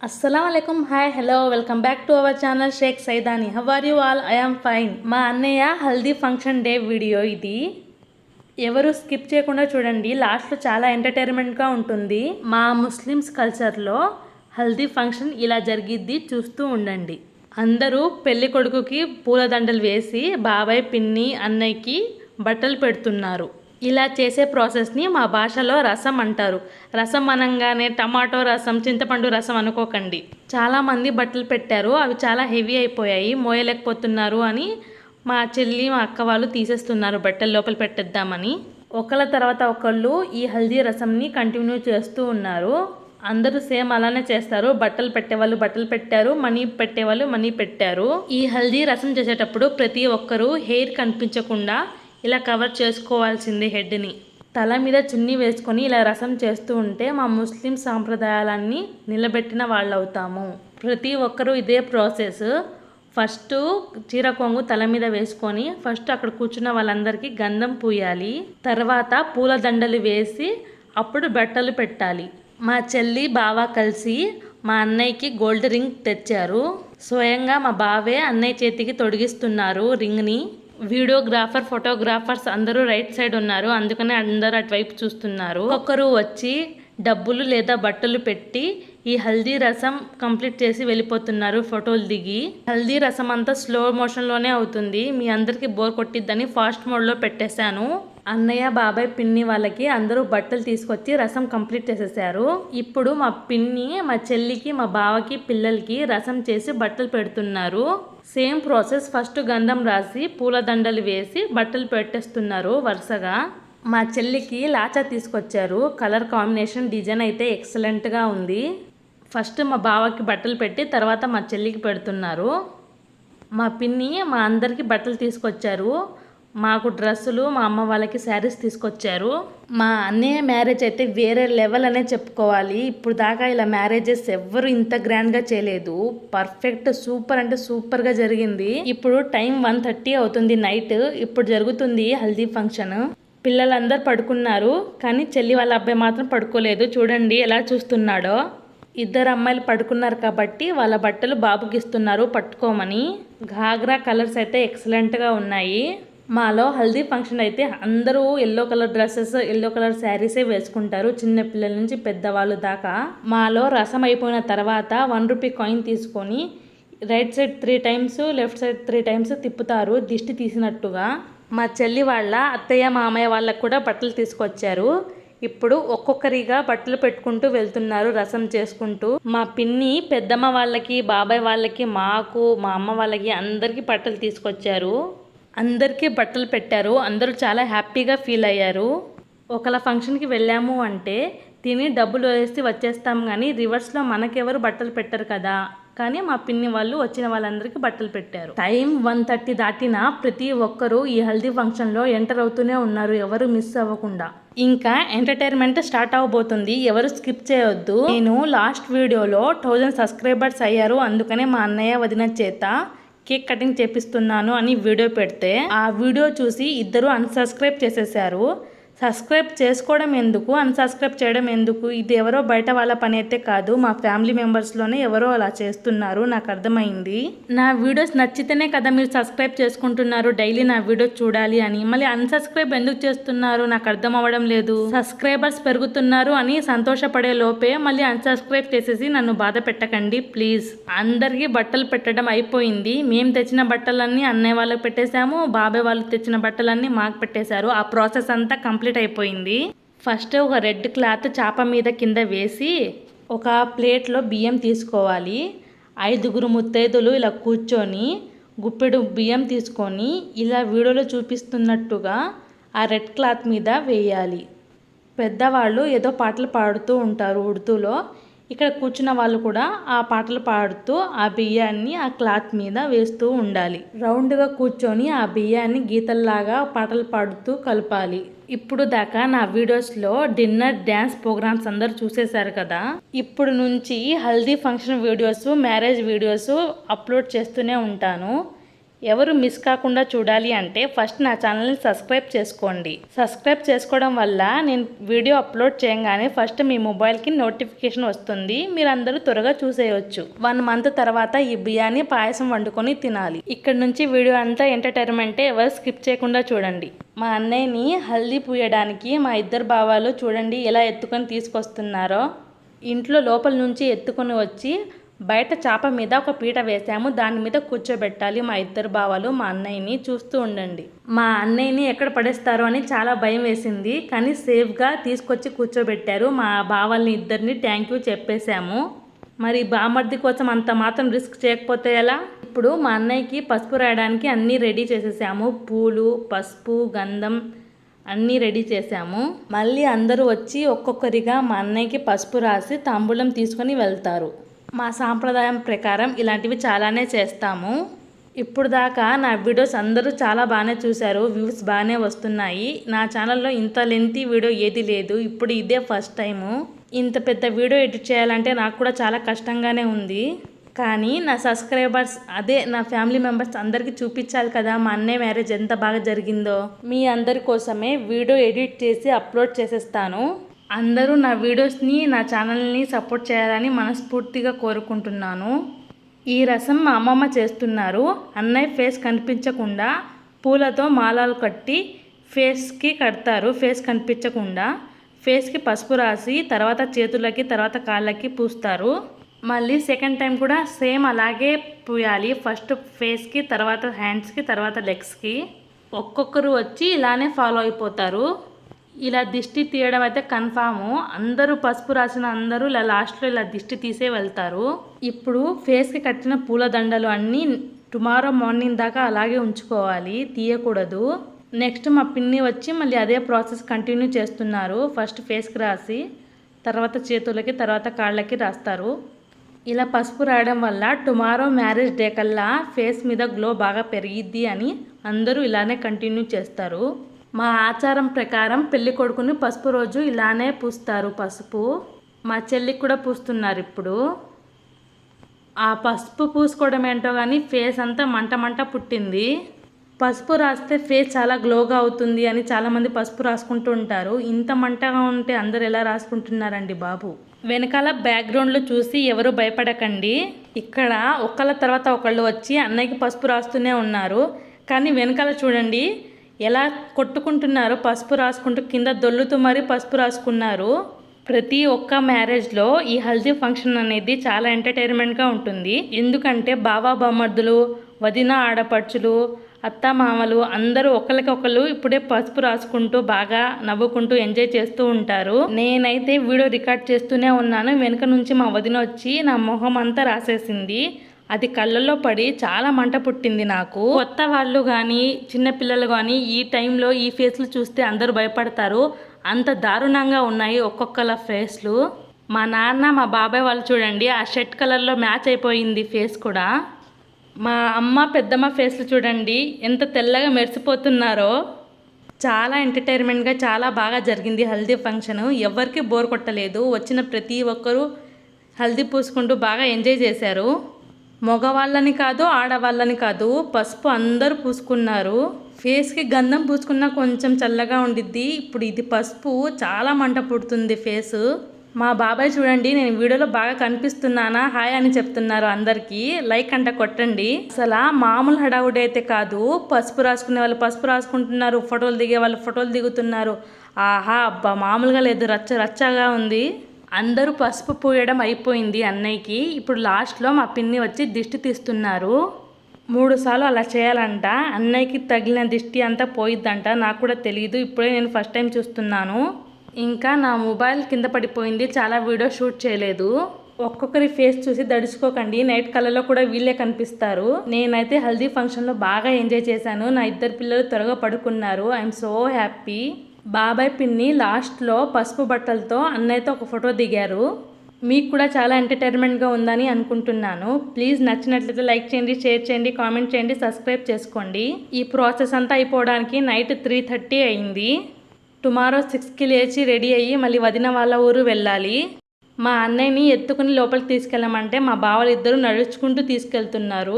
అస్సలం hi hello welcome back to our channel Sheikh Saidani how are you all I'm fine మా అన్నయ్య haldi function day video ఇది. ఎవరు skip చేయకుండా చూడండి. లాస్ట్లో చాలా ఎంటర్టైన్మెంట్గా ఉంటుంది. మా ముస్లిమ్స్ కల్చర్లో హల్దీ ఫంక్షన్ ఇలా జరిగిద్ది చూస్తూ ఉండండి. అందరూ పెళ్ళి కొడుకుకి పూలదండలు వేసి బాబాయ్ పిన్ని అన్నయ్యకి బట్టలు పెడుతున్నారు. ఇలా చేసే ప్రాసెస్ని మా భాషలో రసం అంటారు. రసం అనగానే టమాటో రసం చింతపండు రసం అనుకోకండి. చాలామంది బట్టలు పెట్టారు అవి చాలా హెవీ అయిపోయాయి మోయలేకపోతున్నారు అని మా చెల్లి మా అక్క వాళ్ళు తీసేస్తున్నారు బట్టలు లోపల పెట్టేద్దామని. ఒకళ్ళ తర్వాత ఒకళ్ళు ఈ హల్దీ రసంని కంటిన్యూ చేస్తూ ఉన్నారు. అందరూ సేమ్ అలానే చేస్తారు. బట్టలు పెట్టేవాళ్ళు బట్టలు పెట్టారు మనీ పెట్టేవాళ్ళు మనీ పెట్టారు. ఈ హల్దీ రసం చేసేటప్పుడు ప్రతి ఒక్కరూ హెయిర్ కనిపించకుండా ఇలా కవర్ చేసుకోవాల్సింది హెడ్ని. తల మీద చున్నీ వేసుకొని ఇలా రసం చేస్తూ ఉంటే మా ముస్లిం సాంప్రదాయాలన్నీ నిలబెట్టిన వాళ్ళు అవుతాము ప్రతి ఒక్కరూ ఇదే ప్రాసెస్. ఫస్ట్ చీర కొంగు తల మీద వేసుకొని ఫస్ట్ అక్కడ కూర్చున్న వాళ్ళందరికీ గంధం పూయాలి. తర్వాత పూల దండలు వేసి అప్పుడు బట్టలు పెట్టాలి. మా చెల్లి బావ కలిసి మా అన్నయ్యకి గోల్డ్ రింగ్ తెచ్చారు. స్వయంగా మా బావే అన్నయ్య చేతికి తొడిగిస్తున్నారు రింగ్ని. వీడియోగ్రాఫర్ ఫోటోగ్రాఫర్స్ అందరూ రైట్ సైడ్ ఉన్నారు. అందుకనే అందరూ అటువైపు చూస్తున్నారు. ఒకరు వచ్చి డబ్బులు లేదా బట్టలు పెట్టి ఈ హల్దీ రసం కంప్లీట్ చేసి వెళ్ళిపోతున్నారు ఫోటోలు దిగి. హల్దీ రసం అంతా స్లో మోషన్లోనే అవుతుంది. మీ అందరికీ బోర్ కొట్టిద్దని ఫాస్ట్ మోడ్లో పెట్టేశాను. అన్నయ్య బాబాయ్ పిన్ని వాళ్ళకి అందరూ బట్టలు తీసుకొచ్చి రసం కంప్లీట్ చేసేసారు. ఇప్పుడు మా పిన్ని మా చెల్లికి మా బావకి పిల్లలకి రసం చేసి బట్టలు పెడుతున్నారు. సేమ్ ప్రాసెస్ ఫస్ట్ గంధం రాసి పూలదండలు వేసి బట్టలు పెట్టేస్తున్నారు వరుసగా. మా చెల్లికి లాచా తీసుకొచ్చారు. కలర్ కాంబినేషన్ డిజైన్ అయితే ఎక్సలెంట్గా ఉంది. ఫస్ట్ మా బావకి బట్టలు పెట్టి తర్వాత మా చెల్లికి పెడుతున్నారు. మా పిన్ని మా అందరికీ బట్టలు తీసుకొచ్చారు. మాకు డ్రెస్సులు మా అమ్మ వాళ్ళకి శారీస్ తీసుకొచ్చారు. మా అన్నయ్య మ్యారేజ్ అయితే వేరే లెవెల్ అనే చెప్పుకోవాలి. ఇప్పుడు దాకా ఇలా మ్యారేజెస్ ఎవ్వరు ఇంత గ్రాండ్గా చేయలేదు. పర్ఫెక్ట్ సూపర్ అంటే సూపర్గా జరిగింది. ఇప్పుడు టైం వన్ థర్టీ అవుతుంది నైట్. ఇప్పుడు జరుగుతుంది హల్దీ ఫంక్షన్. పిల్లలందరూ పడుకున్నారు. కానీ చెల్లి వాళ్ళ అబ్బాయి మాత్రం పడుకోలేదు. చూడండి ఎలా చూస్తున్నాడో. ఇద్దరు అమ్మాయిలు పడుకున్నారు కాబట్టి వాళ్ళ బట్టలు బాబుకి ఇస్తున్నారు పట్టుకోమని. ఘాగ్రా కలర్స్ అయితే ఎక్సలెంట్గా ఉన్నాయి. మాలో హల్దీ ఫంక్షన్ అయితే అందరూ yellow colour dresses yellow colour శారీసే వేసుకుంటారు చిన్న పిల్లల నుంచి పెద్దవాళ్ళు దాకా. మాలో రసం అయిపోయిన తర్వాత వన్ రూపీ కాయిన్ తీసుకొని right side three times left side three times తిప్పుతారు దిష్టి తీసినట్టుగా. మా చెల్లి వాళ్ళ అత్తయ్య మామయ్య వాళ్ళకు కూడా బట్టలు తీసుకొచ్చారు. ఇప్పుడు ఒక్కొక్కరిగా బట్టలు పెట్టుకుంటూ వెళ్తున్నారు రసం చేసుకుంటూ. మా పిన్ని పెద్దమ్మ వాళ్ళకి బాబాయ్ వాళ్ళకి మాకు మా అమ్మ వాళ్ళకి అందరికీ బట్టలు తీసుకొచ్చారు. అందరికీ బట్టలు పెట్టారు. అందరూ చాలా హ్యాపీగా ఫీల్ అయ్యారు. ఒకలా ఫంక్షన్కి వెళ్ళాము అంటే తిని డబ్బులు వేసి వచ్చేస్తాం కానీ రివర్స్లో మనకెవరు బట్టలు పెట్టరు కదా. కానీ మా పిన్ని వాళ్ళు వచ్చిన వాళ్ళందరికీ బట్టలు పెట్టారు. టైం వన్ థర్టీ దాటినా ప్రతి ఒక్కరూ ఈ హల్దీ ఫంక్షన్లో ఎంటర్ అవుతూనే ఉన్నారు. ఎవరు మిస్ అవ్వకుండా. ఇంకా ఎంటర్టైన్మెంట్ స్టార్ట్ అవబోతుంది. ఎవరు స్కిప్ చేయొద్దు. నేను లాస్ట్ వీడియోలో థౌజండ్ సబ్స్క్రైబర్స్ అయ్యారు. అందుకనే మా అన్నయ్య వదిన చేత కేక్ కటింగ్ చేపిస్తున్నాను అని వీడియో పెడితే ఆ వీడియో చూసి ఇద్దరు అన్సబ్స్క్రైబ్ చేసేసారు. సబ్స్క్రైబ్ చేసుకోవడం ఎందుకు? అన్సబ్స్క్రైబ్ చేయడం ఎందుకు? ఇది ఎవరో బయట వాళ్ళ పని అయితే కాదు. మా ఫ్యామిలీ మెంబర్స్లోనే ఎవరో అలా చేస్తున్నారు. నాకు అర్థమైంది. నా వీడియోస్ నచ్చితేనే కదా మీరు సబ్స్క్రైబ్ చేసుకుంటున్నారు. డైలీ నా వీడియోస్ చూడాలి అని. మళ్ళీ అన్సబ్స్క్రైబ్ ఎందుకు చేస్తున్నారు? నాకు అర్థం అవ్వడం లేదు. సబ్స్క్రైబర్స్ పెరుగుతున్నారు అని సంతోషపడే లోపే మళ్ళీ అన్సబ్స్క్రైబ్ చేసేసి నన్ను బాధ పెట్టకండి. ప్లీజ్. అందరికీ బట్టలు పెట్టడం అయిపోయింది. మేము తెచ్చిన బట్టలన్నీ అన్నయ్య వాళ్ళకి పెట్టేశాము. బాబాయ్ వాళ్ళు తెచ్చిన బట్టలన్నీ మాకు పెట్టేశారు. ఆ ప్రాసెస్ అంతా కంప్లీట్ కంప్లీట్ అయిపోయింది. ఫస్ట్ ఒక రెడ్ క్లాత్ చాప మీద కింద వేసి ఒక ప్లేట్లో బియ్యం తీసుకోవాలి. ఐదుగురు ముత్తైదులు ఇలా కూర్చొని గుప్పెడు బియ్యం తీసుకొని ఇలా వీడియోలో చూపిస్తున్నట్టుగా ఆ రెడ్ క్లాత్ మీద వేయాలి. పెద్దవాళ్ళు ఏదో పాటలు పాడుతూ ఉంటారు ఉర్దూలో. ఇక్కడ కూర్చున్న వాళ్ళు కూడా ఆ పాటలు పాడుతూ ఆ బియ్యాన్ని ఆ క్లాత్ మీద వేస్తూ ఉండాలి. రౌండ్గా కూర్చొని ఆ బియ్యాన్ని గీతల్లాగా పాటలు పాడుతూ కలపాలి. ఇప్పుడు దాకా నా వీడియోస్లో డిన్నర్ డ్యాన్స్ ప్రోగ్రామ్స్ అందరు చూసేశారు కదా? ఇప్పుడు నుంచి haldi function videos marriage videos upload చేస్తూనే ఉంటాను. ఎవరు మిస్ కాకుండా చూడాలి అంటే ఫస్ట్ నా ఛానల్ని సబ్స్క్రైబ్ చేసుకోండి. సబ్స్క్రైబ్ చేసుకోవడం వల్ల నేను వీడియో అప్లోడ్ చేయగానే ఫస్ట్ మీ మొబైల్కి నోటిఫికేషన్ వస్తుంది. మీరందరూ త్వరగా చూసేయచ్చు. వన్ మంత్ తర్వాత ఈ బియ్యాన్ని పాయసం వండుకొని తినాలి. ఇక్కడ నుంచి వీడియో అంతా ఎంటర్టైన్మెంటే ఎవరు స్కిప్ చేయకుండా చూడండి. మా అన్నయ్యని హల్దీ పూయడానికి మా ఇద్దరు బావాలు చూడండి ఎలా ఎత్తుకొని తీసుకొస్తున్నారో. ఇంట్లో లోపల నుంచి ఎత్తుకొని వచ్చి బయట చాప మీద ఒక పీట వేసాము దాని మీద కూర్చోబెట్టాలి. మా ఇద్దరు బావలు మా అన్నయ్యని చూస్తూ ఉండండి. మా అన్నయ్యని ఎక్కడ పడేస్తారో అని చాలా భయం వేసింది. కానీ సేఫ్గా తీసుకొచ్చి కూర్చోబెట్టారు. మా బావల్ని ఇద్దరిని థ్యాంక్ యూ చెప్పేశాము. మరి బామర్ది కోసం అంత మాత్రం రిస్క్ చేయకపోతే ఎలా? ఇప్పుడు మా అన్నయ్యకి పసుపు రాయడానికి అన్నీ రెడీ చేసేసాము. పూలు పసుపు గంధం అన్నీ రెడీ చేసాము. మళ్ళీ అందరూ వచ్చి ఒక్కొక్కరిగా మా అన్నయ్యకి పసుపు రాసి తాంబూలం తీసుకొని వెళ్తారు. మా సాంప్రదాయం ప్రకారం ఇలాంటివి చాలానే చేస్తాము. ఇప్పుడు దాకా నా వీడియోస్ అందరూ చాలా బాగానే చూశారు వ్యూస్ బాగానే వస్తున్నాయి. నా ఛానల్లో ఇంత లెంతీ వీడియో ఏది లేదు ఇప్పుడు ఇదే ఫస్ట్ టైము. ఇంత పెద్ద వీడియో ఎడిట్ చేయాలంటే నాకు కూడా చాలా కష్టంగానే ఉంది. కానీ నా సబ్స్క్రైబర్స్ అదే నా ఫ్యామిలీ మెంబర్స్ అందరికీ చూపించాలి కదా మా అన్నయ్య మ్యారేజ్ ఎంత బాగా జరిగిందో. మీ అందరి కోసమే వీడియో ఎడిట్ చేసి అప్లోడ్ చేసేస్తాను. అందరూ నా వీడియోస్ని నా ఛానల్ని సపోర్ట్ చేయాలని మనస్ఫూర్తిగా కోరుకుంటున్నాను. ఈ రసం మా అమ్మమ్మ చేస్తున్నారు. అన్నయ్య ఫేస్ కనిపించకుండా పూలతో మాలలు కట్టి ఫేస్కి కడతారు. ఫేస్ కనిపించకుండా ఫేస్కి పసుపు రాసి తర్వాత చేతులకి తర్వాత కాళ్ళకి పూస్తారు. మళ్ళీ సెకండ్ టైం కూడా సేమ్ అలాగే పూయాలి. ఫస్ట్ ఫేస్కి తర్వాత హ్యాండ్స్కి తర్వాత లెగ్స్కి. ఒక్కొక్కరు వచ్చి ఇలానే ఫాలో అయిపోతారు. ఇలా దిష్టి తీయడం అయితే కన్ఫాము. అందరూ పసుపు రాసిన అందరూ ఇలా లాస్ట్లో ఇలా దిష్టి తీసే వెళ్తారు. ఇప్పుడు ఫేస్కి కట్టిన పూలదండలు అన్నీ టుమారో మార్నింగ్ దాకా అలాగే ఉంచుకోవాలి. తీయకూడదు. నెక్స్ట్ మా పిన్ని వచ్చి మళ్ళీ అదే ప్రాసెస్ కంటిన్యూ చేస్తున్నారు. ఫస్ట్ ఫేస్కి రాసి తర్వాత చేతులకి తర్వాత కాళ్ళకి రాస్తారు. ఇలా పసుపు రాయడం వల్ల టుమారో మ్యారేజ్ డే కల్లా ఫేస్ మీద గ్లో బాగా పెరిగిద్ది అని అందరూ ఇలానే కంటిన్యూ చేస్తారు. మా ఆచారం ప్రకారం పెళ్ళి కొడుకుని పసుపు రోజు ఇలానే పూస్తారు. పసుపు. మా చెల్లికి కూడా పూస్తున్నారు ఇప్పుడు. ఆ పసుపు పూసుకోవడం ఏంటో కానీ ఫేస్ అంతా మంట మంట పుట్టింది. పసుపు రాస్తే ఫేస్ చాలా గ్లోగా అవుతుంది అని చాలామంది పసుపు రాసుకుంటూ ఉంటారు. ఇంత మంటగా ఉంటే అందరు ఎలా రాసుకుంటున్నారండి బాబు? వెనకాల బ్యాక్గ్రౌండ్లో చూసి ఎవరు భయపడకండి. ఇక్కడ ఒకళ్ళ తర్వాత ఒకళ్ళు వచ్చి అన్నయ్యకి పసుపు రాస్తూనే ఉన్నారు. కానీ వెనకాల చూడండి ఎలా కొట్టుకుంటున్నారో పసుపు రాసుకుంటూ కింద దొల్లుతూ మరీ పసుపు రాసుకున్నారు. ప్రతి ఒక్క మ్యారేజ్లో ఈ హల్దీ ఫంక్షన్ అనేది చాలా ఎంటర్టైన్మెంట్గా ఉంటుంది. ఎందుకంటే బావా బామర్దులు వదిన ఆడపడుచులు అత్త మామలు అందరూ ఒకరికొకరు ఇప్పుడే పసుపు రాసుకుంటూ బాగా నవ్వుకుంటూ ఎంజాయ్ చేస్తూ ఉంటారు. నేనైతే వీడియో రికార్డ్ చేస్తూనే ఉన్నాను. వెనుక నుంచి మా వదిన వచ్చి నా మొహం అంతా రాసేసింది. అది కళ్ళల్లో పడి చాలా మంట పుట్టింది నాకు. కొత్త వాళ్ళు కానీ చిన్నపిల్లలు కానీ ఈ టైంలో ఈ ఫేస్లు చూస్తే అందరూ భయపడతారు. అంత దారుణంగా ఉన్నాయి ఒక్కొక్కల ఫేస్లు. మా నాన్న మా బాబాయ్ వాళ్ళు చూడండి ఆ షర్ట్ కలర్లో మ్యాచ్ అయిపోయింది ఫేస్ కూడా. మా అమ్మ పెద్దమ్మ ఫేస్లు చూడండి ఎంత తెల్లగా మెరిసిపోతున్నారో. చాలా ఎంటర్టైన్మెంట్గా చాలా బాగా జరిగింది హల్దీ ఫంక్షన్. ఎవరికి బోర్ కొట్టలేదు. వచ్చిన ప్రతి ఒక్కరూ హల్దీ పూసుకుంటూ బాగా ఎంజాయ్ చేశారు. మగవాళ్ళని కాదు ఆడవాళ్ళని కాదు పసుపు అందరూ పూసుకున్నారు. ఫేస్కి గంధం పూసుకున్నా కొంచెం చల్లగా ఉండిద్ది. ఇప్పుడు ఇది పసుపు చాలా మంట పుడుతుంది ఫేస్. మా బాబాయ్ చూడండి నేను వీడియోలో బాగా కనిపిస్తున్నానా? హాయ్ అని చెప్తున్నారు అందరికీ. లైక్ అంట కొట్టండి. అసలు మామూలు హడావుడి అయితే కాదు. పసుపు రాసుకునే వాళ్ళు పసుపు రాసుకుంటున్నారు ఫోటోలు దిగే వాళ్ళు ఫోటోలు దిగుతున్నారు. ఆహా అబ్బా మామూలుగా లేదు. రచ్చ రచ్చగా ఉంది. అందరూ పసుపు పూయడం అయిపోయింది అన్నయ్యకి. ఇప్పుడు లాస్ట్లో మా పిన్ని వచ్చి దిష్టి తీస్తున్నారు. మూడు సార్లు అలా చేయాలంట. అన్నయ్యకి తగిలిన దిష్టి అంతా పోయిద్దంట. నాకు కూడా తెలియదు ఇప్పుడే నేను ఫస్ట్ టైం చూస్తున్నాను. ఇంకా నా మొబైల్ కింద పడిపోయింది. చాలా వీడియో షూట్ చేయలేదు. ఒక్కొక్కరి ఫేస్ చూసి దడుచుకోకండి. నైట్ కలర్లో కూడా వీళ్ళే కనిపిస్తారు. నేనైతే హల్దీ ఫంక్షన్లో బాగా ఎంజాయ్ చేశాను. నా ఇద్దరు పిల్లలు త్వరగా పడుకున్నారు. I'm so happy. బాబాయ్ పిన్ని లాస్ట్లో పసుపు బట్టలతో అన్నయ్యతో ఒక ఫోటో దిగారు. మీకు కూడా చాలా ఎంటర్టైన్మెంట్గా ఉందని అనుకుంటున్నాను. ప్లీజ్ నచ్చినట్లయితే లైక్ చేయండి షేర్ చేయండి కామెంట్ చేయండి సబ్స్క్రైబ్ చేసుకోండి. ఈ ప్రాసెస్ అంతా అయిపోవడానికి నైట్ త్రీ థర్టీ అయింది. టుమారో సిక్స్కి లేచి రెడీ అయ్యి మళ్ళీ వదిన వాళ్ళ ఊరు వెళ్ళాలి. మా అన్నయ్యని ఎత్తుకుని లోపలికి తీసుకెళ్ళమంటే మా బావలు ఇద్దరు నడుచుకుంటూ తీసుకెళ్తున్నారు.